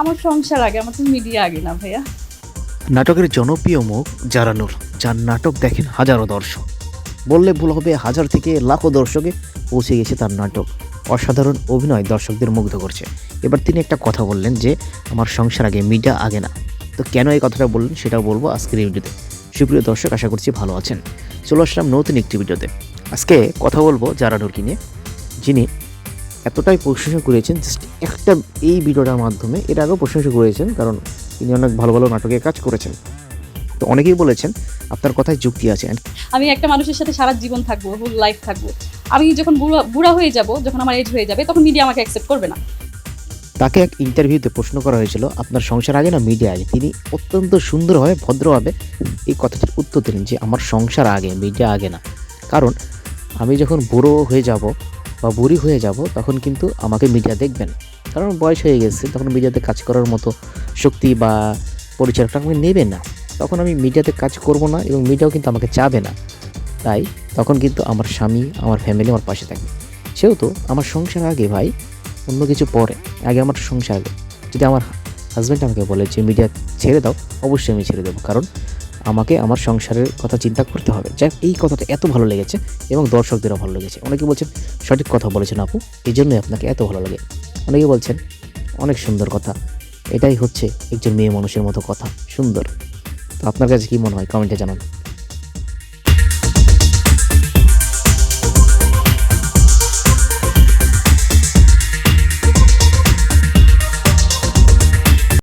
আমার সংসার আগে, আমার তো মিডিয়া আগে না ভাইয়া। নাটকের জনপ্রিয় মুখ জারানুর যার নাটক দেখেন হাজারো দর্শক। বললে ভুল হবে, হাজার থেকে লাখো দর্শকে পৌঁছে গেছে তার নাটক। অসাধারণ অভিনয় দর্শকদের মুগ্ধ করছে। এবার তিনি একটা কথা বললেন যে, আমার সংসার আগে মিডিয়া আগে না। তো কেন এই কথাটা বললেন সেটাও বলব আজকের ভিডিওতে। সুপ্রিয় দর্শক, আশা করছি ভালো আছেন। চলে আসলাম নতুন একটি ভিডিওতে। আজকে কথা বলব জারানুরকে নিয়ে, যিনি এতটাই প্রশংসা করেছেন জাস্ট একটা এই ভিডিওটার মাধ্যমে এর আগেও প্রশংসা করেছেন কারণ তিনি অনেক ভালো ভালো নাটকে কাজ করেছেন। তো অনেকেই বলেছেন আপনার কথায় যুক্তি আছে। আমি একটা মানুষের সাথে সারা জীবন থাকব ফুল লাইফ থাকব। আমি যখন বুড়া বুড়া হয়ে যাব যখন আমার এজ হয়ে যাবে তখন মিডিয়া আমাকে অ্যাকসেপ্ট করবে না। তাকে এক ইন্টারভিউতে প্রশ্ন করা হয়েছিল আপনার সংসার আগে না মিডিয়া আগে? তিনি অত্যন্ত সুন্দরভাবে ভদ্রভাবে এই কথাটির উত্তর দিলেন যে আমার সংসার আগে মিডিয়া আগে না। কারণ আমি যখন বুড়ো হয়ে যাব বা বুড়ি হয়ে যাব, তখন কিন্তু আমাকে মিডিয়া দেখবেন। কারণ বয়স হয়ে গেছে, তখন মিডিয়াতে কাজ করার মতো শক্তি বা পরিচালকটা আমাকে নেবে না। তখন আমি মিডিয়াতে কাজ করব না এবং মিডিয়াও কিন্তু আমাকে চাবে না। তাই তখন কিন্তু আমার স্বামী, আমার ফ্যামিলি আমার পাশে থাকবে। সেহেতু আমার সংসার আগে ভাই, অন্য কিছু পরে, আগে আমার সংসার আগে। যদি আমার হাজব্যান্ড আমাকে বলে যে মিডিয়া ছেড়ে দাও, অবশ্যই আমি ছেড়ে দেবো। কারণ আমাকে আমার সংসারের কথা চিন্তা করতে হবে। যাই এই কথাটা এত ভালো লেগেছে এবং দর্শকদেরও ভালো লেগেছে। অনেকে বলছেন, সঠিক কথা বলেছেন আপু এই জন্যই আপনাকে এত ভালো লাগে। অনেকে বলছেন, অনেক সুন্দর কথা। এটাই হচ্ছে একজন মেয়ে মানুষের মতো কথা, সুন্দর। তো আপনার কাছে কী মনে হয়? কমেন্টে জানান।